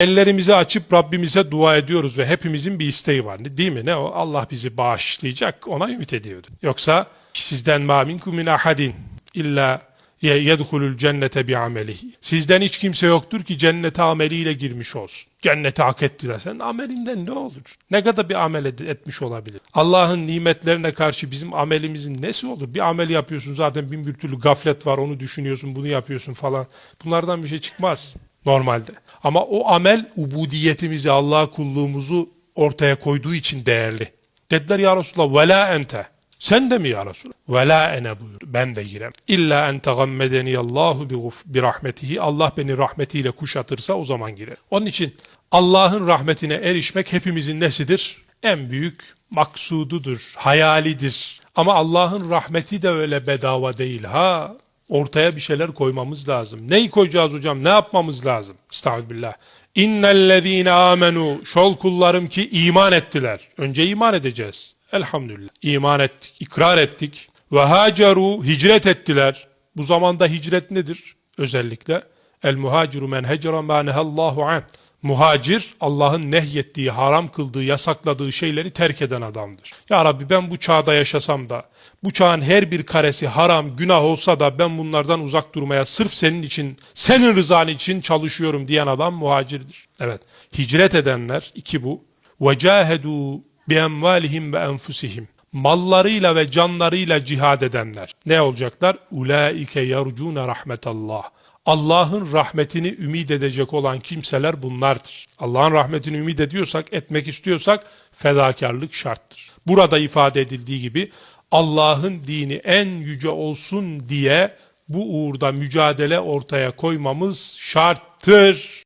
Ellerimizi açıp Rabbimize dua ediyoruz ve hepimizin bir isteği var. Değil mi? Ne o? Allah bizi bağışlayacak. Ona ümit ediyordu. Yoksa sizden ma minkum min ahadin illa yedhulul cennete bi amelihi. Sizden hiç kimse yoktur ki cennete ameliyle girmiş olsun. Cennete hak ettiler. Sen amelinden ne olur? Ne kadar bir amel etmiş olabilir? Allah'ın nimetlerine karşı bizim amelimizin nesi olur? Bir amel yapıyorsun zaten bin bir türlü gaflet var onu düşünüyorsun bunu yapıyorsun falan. Bunlardan bir şey çıkmaz normalde. Ama o amel ubudiyetimizi, Allah'a kulluğumuzu ortaya koyduğu için değerli. Dediler ya Resulallah ve la ente. Sen de mi ya Resulallah? Ve la ene buyur. Ben de girem. İlla en tegammedeni Allahu bi, bi rahmetihi. Allah beni rahmetiyle kuşatırsa o zaman girer. Onun için Allah'ın rahmetine erişmek hepimizin nesidir? En büyük maksududur, hayalidir. Ama Allah'ın rahmeti de öyle bedava değil ha. Ortaya bir şeyler koymamız lazım. Neyi koyacağız hocam? Ne yapmamız lazım? Estağfirullah. İnnellezîne amenu şol kullarım ki iman ettiler. Önce iman edeceğiz. Elhamdülillah. İman ettik, ikrar ettik. Ve haceru hicret ettiler. Bu zamanda hicret nedir? Özellikle el muhaciru men hecera ma nehallahu an. Muhacir Allah'ın nehyettiği, haram kıldığı, yasakladığı şeyleri terk eden adamdır. Ya Rabbi ben bu çağda yaşasam da bu çağın her bir karesi haram, günah olsa da ben bunlardan uzak durmaya sırf senin için, senin rızan için çalışıyorum diyen adam muhacirdir. Evet. Hicret edenler iki bu. وَجَاهَدُوا bi emvalihim ve enfusihim. Mallarıyla ve canlarıyla cihad edenler. Ne olacaklar? Ulaike yarcuna rahmetallah. Allah'ın rahmetini ümit edecek olan kimseler bunlardır. Allah'ın rahmetini ümit ediyorsak, etmek istiyorsak fedakarlık şarttır. Burada ifade edildiği gibi Allah'ın dini en yüce olsun diye bu uğurda mücadele ortaya koymamız şarttır.